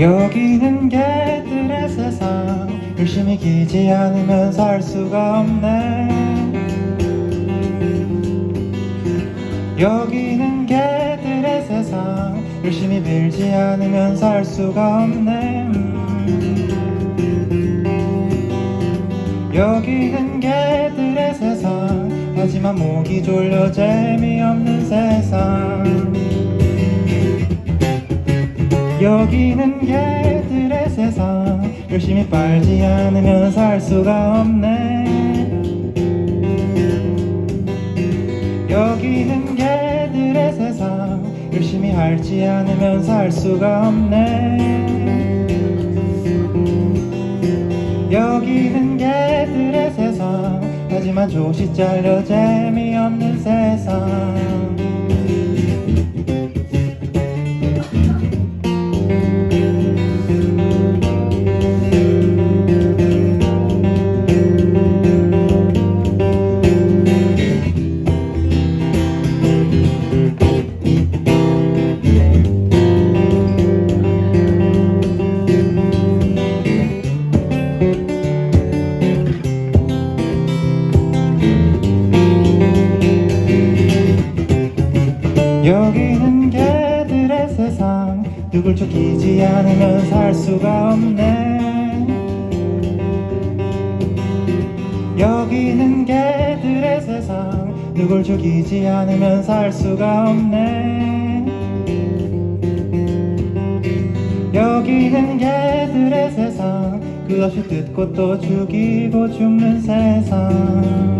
여기는 개들의 세상. 열심히 기지 않으면 살 수가 없네. 여기는 개들의 세상. 열심히 빌지 않으면 살 수가 없네. 여기는 개들의 세상. 하지만 목이 졸려 재미없는 세상 여기는 개들의 세상. 열심히 빨지 않으면 살 수가 없네. 여기는 개들의 세상. 열심히 할지 않으면 살 수가 없네. 여기는 개들의 세상. 하지만 조시 잘려 재미없는 여기는 개들의 세상. 누굴 쫓기지 않으면 살 수가 없네. 여기는 개들의 세상. 누굴 죽이지 않으면 살 수가 없네. 여기는 개들의 세상. 끝없이 뜯고 또 죽이고 죽는 세상